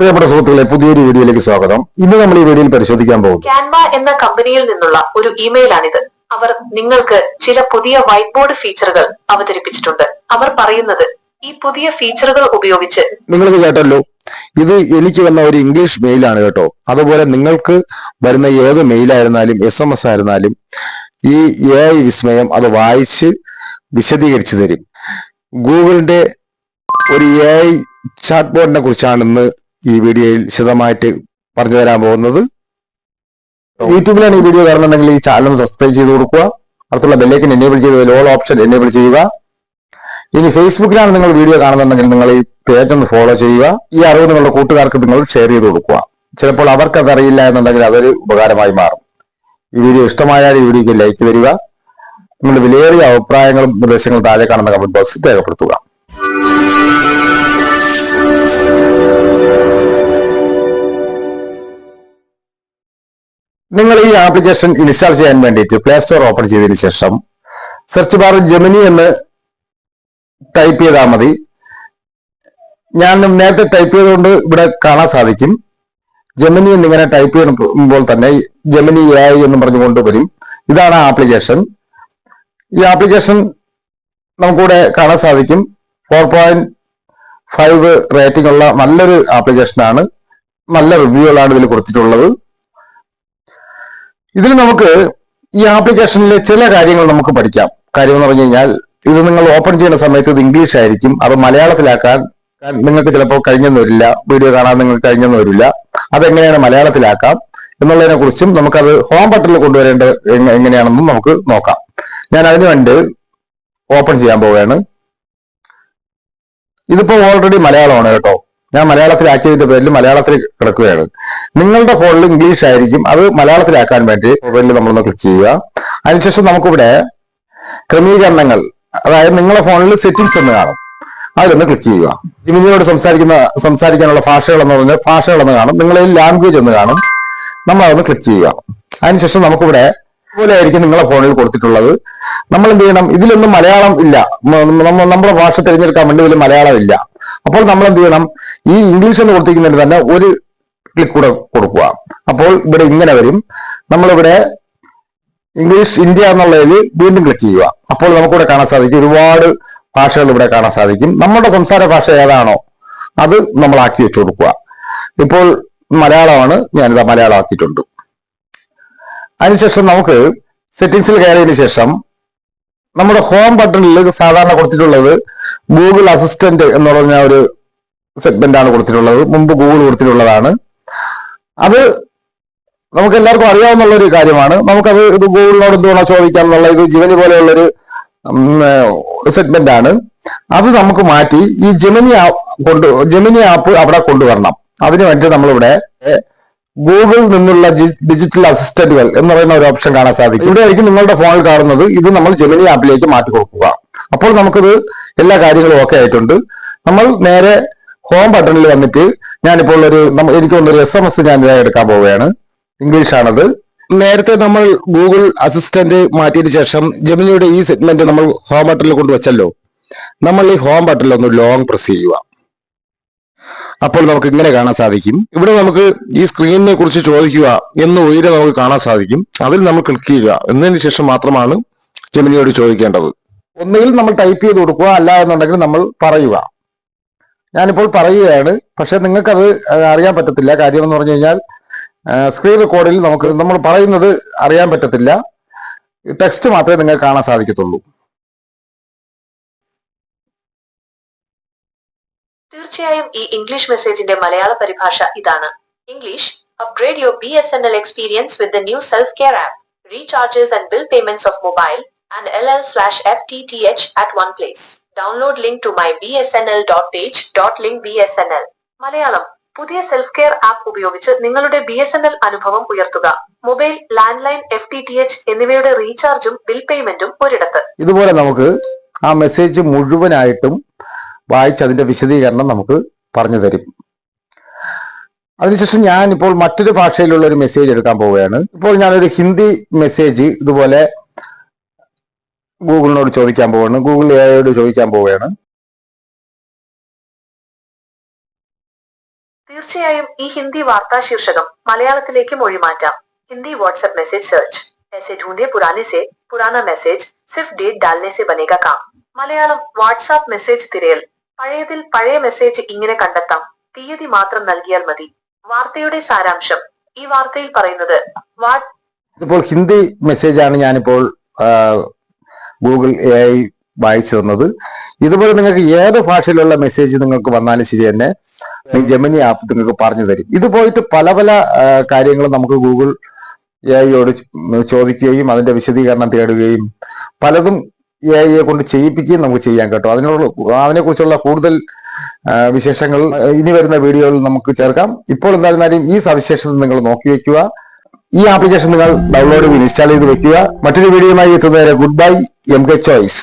പ്രിയപ്പെട്ട സുഹൃത്തുക്കളെ പുതിയൊരു വീഡിയോയിലേക്ക് സ്വാഗതം. ഇന്ന് നമ്മൾ ഈ വീഡിയോയിൽ പരിശോധിക്കാൻ പോകും ക്യാൻവ എന്ന കമ്പനിയിൽ നിന്നുള്ള ഒരു ഇമെയിലാണിത്. അവർ നിങ്ങൾക്ക് ചില പുതിയ വൈറ്റ് ബോർഡ് ഫീച്ചറുകൾ അവതരിപ്പിച്ചിട്ടുണ്ട്. അവർ പറയുന്നത് ഈ പുതിയ ഫീച്ചറുകൾ ഉപയോഗിച്ച് നിങ്ങൾക്ക് കേട്ടല്ലോ ഇത് എനിക്ക് വന്ന ഒരു ഇംഗ്ലീഷ് മെയിലാണ് കേട്ടോ. അതുപോലെ നിങ്ങൾക്ക് വരുന്ന ഏത് മെയിലായിരുന്നാലും എസ് എം എസ് ആയിരുന്നാലും ഈ എ ഐ വിസ്മയം അത് വായിച്ച് വിശദീകരിച്ചു തരും. ഗൂഗിളിന്റെ ഒരു എ ഐ ചാറ്റ് ബോർഡിനെ കുറിച്ചാണ് ഇന്ന് ഈ വീഡിയോയിൽ വിശദമായിട്ട് പറഞ്ഞു തരാൻ പോകുന്നത്. യൂട്യൂബിലാണ് ഈ വീഡിയോ കാണുന്നുണ്ടെങ്കിൽ ഈ ചാനൽ സബ്സ്ക്രൈബ് ചെയ്ത് കൊടുക്കുക. അടുത്തുള്ള ബെല്ലേക്കൻ എനേബിൾ ചെയ്ത് ഓൾ ഓപ്ഷൻ എനേബിൾ ചെയ്യുക. ഇനി ഫേസ്ബുക്കിലാണ് നിങ്ങൾ വീഡിയോ കാണുന്നുണ്ടെങ്കിൽ നിങ്ങൾ ഈ പേജ് ഒന്ന് ഫോളോ ചെയ്യുക. ഈ അറിവ് നിങ്ങളുടെ കൂട്ടുകാർക്ക് നിങ്ങൾ ഷെയർ ചെയ്ത് കൊടുക്കുക. ചിലപ്പോൾ അവർക്ക് അതറിയില്ല എന്നുണ്ടെങ്കിൽ അതൊരു ഉപകാരമായി മാറും. ഈ വീഡിയോ ഇഷ്ടമായാൽ ഈ വീഡിയോക്ക് ലൈക്ക് തരിക. നിങ്ങളുടെ വിലയേറിയ അഭിപ്രായങ്ങളും നിർദ്ദേശങ്ങളും താഴെ കാണുന്ന കമന്റ് ബോക്സിൽ രേഖപ്പെടുത്തുക. നിങ്ങൾ ഈ ആപ്ലിക്കേഷൻ ഇൻസ്റ്റാൾ ചെയ്യാൻ വേണ്ടിയിട്ട് പ്ലേ സ്റ്റോർ ഓപ്പൺ ചെയ്തതിന് ശേഷം സെർച്ച് ബാറിൽ ജെമിനി എന്ന് ടൈപ്പ് ചെയ്താൽ മതി. ഞാൻ നേരത്തെ ടൈപ്പ് ചെയ്തുകൊണ്ട് ഇവിടെ കാണാൻ സാധിക്കും. ജെമിനി എന്നിങ്ങനെ ടൈപ്പ് ചെയ്യുമ്പോൾ തന്നെ ജെമിനി എ ഐ എന്ന് പറഞ്ഞു കൊണ്ടുവരും ഇതാണ് ആപ്ലിക്കേഷൻ ഈ ആപ്ലിക്കേഷൻ നമുക്കിവിടെ കാണാൻ സാധിക്കും. ഫോർ പോയിന്റ് ഫൈവ് റേറ്റിംഗ് ഉള്ള നല്ലൊരു ആപ്ലിക്കേഷനാണ് നല്ല റിവ്യൂകളാണ് ഇതിൽ കൊടുത്തിട്ടുള്ളത്. ഇതിൽ നമുക്ക് ഈ ആപ്ലിക്കേഷനിലെ ചില കാര്യങ്ങൾ നമുക്ക് പഠിക്കാം. കാര്യം എന്ന് പറഞ്ഞു കഴിഞ്ഞാൽ ഇത് നിങ്ങൾ ഓപ്പൺ ചെയ്യുന്ന സമയത്ത് ഇത് ഇംഗ്ലീഷ് ആയിരിക്കും. അത് മലയാളത്തിലാക്കാൻ നിങ്ങൾക്ക് ചിലപ്പോൾ കഴിഞ്ഞെന്ന് വരില്ല. വീഡിയോ കാണാൻ നിങ്ങൾക്ക് കഴിഞ്ഞെന്ന് വരില്ല. അതെങ്ങനെയാണ് മലയാളത്തിലാക്കാം എന്നുള്ളതിനെ കുറിച്ചും നമുക്കത് ഹോം ബട്ടണിൽ കൊണ്ടുവരേണ്ട എങ്ങനെയാണെന്നും നമുക്ക് നോക്കാം. ഞാൻ അതിനു വേണ്ടി ഓപ്പൺ ചെയ്യാൻ പോവുകയാണ്. ഇതിപ്പോ ഓൾറെഡി മലയാളമാണ് കേട്ടോ. ഞാൻ മലയാളത്തിലാക്കിയതിന്റെ പേരിൽ മലയാളത്തിൽ കിടക്കുകയാണ്. നിങ്ങളുടെ ഫോണിൽ ഇംഗ്ലീഷ് ആയിരിക്കും. അത് മലയാളത്തിലാക്കാൻ വേണ്ടി മൊബൈലിൽ നമ്മളൊന്ന് ക്ലിക്ക് ചെയ്യുക. അതിനുശേഷം നമുക്കിവിടെ ക്രമീകരണങ്ങൾ അതായത് നിങ്ങളുടെ ഫോണിൽ സെറ്റിംഗ്സ് എന്ന് കാണും. അതിലൊന്ന് ക്ലിക്ക് ചെയ്യുക. ജിമിനിയോട് സംസാരിക്കുന്ന സംസാരിക്കാനുള്ള ഭാഷകൾ എന്ന് പറഞ്ഞാൽ ഭാഷകൾ എന്ന് കാണും. നിങ്ങളെ ലാംഗ്വേജ് എന്ന് കാണും. നമ്മൾ അതൊന്ന് ക്ലിക്ക് ചെയ്യുക. അതിനുശേഷം നമുക്കിവിടെ ഇതുപോലെ ആയിരിക്കും നിങ്ങളെ ഫോണിൽ കൊടുത്തിട്ടുള്ളത്. നമ്മൾ എന്ത് ചെയ്യണം? ഇതിലൊന്നും മലയാളം ഇല്ല. നമ്മുടെ ഭാഷ തിരഞ്ഞെടുക്കാൻ വേണ്ടി ഇതിൽ മലയാളം ഇല്ല. അപ്പോൾ നമ്മൾ എന്ത് ചെയ്യണം? ഈ ഇംഗ്ലീഷ് എന്ന് കൊടുത്തിരിക്കുന്നതിൽ തന്നെ ഒരു ക്ലിക്ക് കൂടെ കൊടുക്കുക. അപ്പോൾ ഇവിടെ ഇങ്ങനെ വരും. നമ്മളിവിടെ ഇംഗ്ലീഷ് ഇന്ത്യ എന്നുള്ളതിൽ വീണ്ടും ക്ലിക്ക് ചെയ്യുക. അപ്പോൾ നമുക്കിവിടെ കാണാൻ സാധിക്കും. ഒരുപാട് ഭാഷകൾ ഇവിടെ കാണാൻ സാധിക്കും. നമ്മുടെ സംസാര ഭാഷ ഏതാണോ അത് നമ്മൾ ആക്കി വെച്ചു കൊടുക്കുക. ഇപ്പോൾ മലയാളമാണ്. ഞാനിത് മലയാളം ആക്കിയിട്ടുണ്ട് അതിനുശേഷം നമുക്ക് സെറ്റിംഗ്സിൽ കയറിയതിനു ശേഷം നമ്മുടെ ഹോം ബട്ടണിൽ സാധാരണ കൊടുത്തിട്ടുള്ളത് ഗൂഗിൾ അസിസ്റ്റന്റ് എന്ന് പറഞ്ഞ ഒരു സെഗ്മെന്റ് ആണ് കൊടുത്തിട്ടുള്ളത്. മുമ്പ് ഗൂഗിൾ കൊടുത്തിട്ടുള്ളതാണ്. അത് നമുക്ക് എല്ലാവർക്കും അറിയാവുന്ന ഒരു കാര്യമാണ്. നമുക്കത് ഇത് ഗൂഗിളിനോട് എന്തുവേണോ ചോദിക്കാം എന്നുള്ള ഇത് ജിമനി പോലെയുള്ളൊരു സെഗ്മെന്റ് ആണ്. അത് നമുക്ക് മാറ്റി ഈ ജെമിനി കൊണ്ട് ജെമിനി ആപ്പ് അവിടെ കൊണ്ടുവരണം. അതിനു വേണ്ടി നമ്മളിവിടെ ഗൂഗിൾ നിന്നുള്ള ഡിജിറ്റൽ അസിസ്റ്റന്റുകൾ എന്ന് പറയുന്ന ഒരു ഓപ്ഷൻ കാണാൻ സാധിക്കും. ഇവിടെ ആയിരിക്കും നിങ്ങളുടെ ഫോണിൽ കാണുന്നത്. ഇത് നമ്മൾ ജെമിനി ആപ്പിലേക്ക് മാറ്റി കൊടുക്കുക. അപ്പോൾ നമുക്കിത് എല്ലാ കാര്യങ്ങളും ഓക്കെ ആയിട്ടുണ്ട്. നമ്മൾ നേരെ ഹോം ബട്ടണിൽ വന്നിട്ട് ഞാനിപ്പോൾ ഒരു എനിക്ക് ഒരു എസ് എം എസ് ഞാൻ എടുക്കാൻ പോവുകയാണ്. ഇംഗ്ലീഷ് ആണത്. നേരത്തെ നമ്മൾ ഗൂഗിൾ അസിസ്റ്റന്റ് മാറ്റിയതിനു ശേഷം ജെമിനിയുടെ ഈ സെഗ്മെന്റ് നമ്മൾ ഹോം ബട്ടണിൽ കൊണ്ടുവച്ചല്ലോ. നമ്മൾ ഈ ഹോം ബട്ടണിൽ ഒന്ന് ലോങ് പ്രസ് ചെയ്യുക. അപ്പോൾ നമുക്ക് ഇങ്ങനെ കാണാൻ സാധിക്കും. ഇവിടെ നമുക്ക് ഈ സ്ക്രീനിനെ കുറിച്ച് ചോദിക്കുക എന്ന് ഉയരെ നമുക്ക് കാണാൻ സാധിക്കും. അതിൽ നമ്മൾ ക്ലിക്ക് ചെയ്യുക. എന്നതിന് ശേഷം മാത്രമാണ് ജെമിനിയോട് ചോദിക്കേണ്ടത്. ഒന്നുകിൽ നമ്മൾ ടൈപ്പ് ചെയ്ത് കൊടുക്കുക അല്ല എന്നുണ്ടെങ്കിൽ നമ്മൾ പറയുക. ഞാനിപ്പോൾ പറയുകയാണ്. പക്ഷെ നിങ്ങൾക്കത് അറിയാൻ പറ്റത്തില്ല. കാര്യം എന്ന് പറഞ്ഞു കഴിഞ്ഞാൽ സ്ക്രീൻ റെക്കോർഡിൽ നമുക്ക് നമ്മൾ പറയുന്നത് അറിയാൻ പറ്റത്തില്ല. ടെക്സ്റ്റ് മാത്രമേ നിങ്ങൾക്ക് കാണാൻ സാധിക്കത്തുള്ളൂ. തീർച്ചയായും ഈ ഇംഗ്ലീഷ് മെസ്സേജിന്റെ മലയാള പരിഭാഷ ഇതാണ്. English upgrade your B S N L experience with the new self care app recharges and bill payments of mobile and L L slash F T T H at one place download link to my B S N L dot page dot link B S N L Malayalam പുതിയ self care app ഉപയോഗിച്ച് നിങ്ങളുടെ B S N L അനുഭവം ഉയർത്തുക. Mobile landline F T T H എന്നിവയുടെ റീചാർജും bill പേയ്മെന്റും ഒരിടത്ത്. ഇതുപോലെ നമുക്ക് ആ മെസ്സേജ് മുഴുവനായിട്ടും വായിച്ച് അതിന്റെ വിശദീകരണം നമുക്ക് പറഞ്ഞു തരും. അതിനുശേഷം ഞാൻ ഇപ്പോൾ മറ്റൊരു ഭാഷയിലുള്ള ഒരു മെസ്സേജ് എടുക്കാൻ പോവുകയാണ്. ഇപ്പോൾ ഞാനൊരു ഹിന്ദി മെസ്സേജ് ഇതുപോലെ ഗൂഗിളിനോട് ചോദിക്കാൻ പോവുകയാണ്. ഗൂഗിൾ എയോട് ചോദിക്കാൻ പോവുകയാണ്. തീർച്ചയായും ഈ ഹിന്ദി വാർത്താ ശീർഷകം മലയാളത്തിലേക്ക് മൊഴിമാറ്റാം ഹിന്ദി വാട്സ്ആപ്പ് മെസ്സേജ് സെർച്ച് ऐसे ढूंढे पुराने से पुराना मैसेज सिर्फ डेट डालने से बनेगा काम മലയാളം വാട്സ്ആപ്പ് മെസ്സേജ് തിരയൽ. പഴയതിൽ പഴയ മെസ്സേജ് ഇങ്ങനെ കണ്ടെത്താം. തീയതി മാത്രം നൽകിയാൽ മതി. വാർത്തയുടെ സാരാംശം. ഈ വാർത്തയിൽ പറയുന്നത് ഇപ്പോൾ ഹിന്ദി ആണ് ഞാനിപ്പോൾ ഗൂഗിൾ എ ഐ വായിച്ചു തന്നത്. ഇതുപോലെ നിങ്ങൾക്ക് ഏത് ഭാഷയിലുള്ള മെസ്സേജ് നിങ്ങൾക്ക് വന്നാലും ശരി തന്നെ ജെമിനി ആപ്പ് നിങ്ങൾക്ക് പറഞ്ഞു തരും. ഇത് പോയിട്ട് പല പല കാര്യങ്ങളും നമുക്ക് ഗൂഗിൾ എ ഐയോട് ചോദിക്കുകയും അതിന്റെ വിശദീകരണം തേടുകയും പലതും എ ഐയെ കൊണ്ട് ചെയ്യിപ്പിക്കുകയും നമുക്ക് ചെയ്യാൻ കേട്ടോ. അതിനുള്ള അതിനെക്കുറിച്ചുള്ള കൂടുതൽ വിശേഷങ്ങൾ ഇനി വരുന്ന വീഡിയോയിൽ നമുക്ക് ചേർക്കാം. ഇപ്പോൾ എന്തായിരുന്നാലും ഈ സവിശേഷത നിങ്ങൾ നോക്കി വെക്കുക. ഈ ആപ്ലിക്കേഷൻ നിങ്ങൾ ഡൗൺലോഡ് ചെയ്ത് ഇൻസ്റ്റാൾ ചെയ്ത് വെക്കുക. മറ്റൊരു വീഡിയോയുമായി എത്തുന്നവരെ goodbye M K choice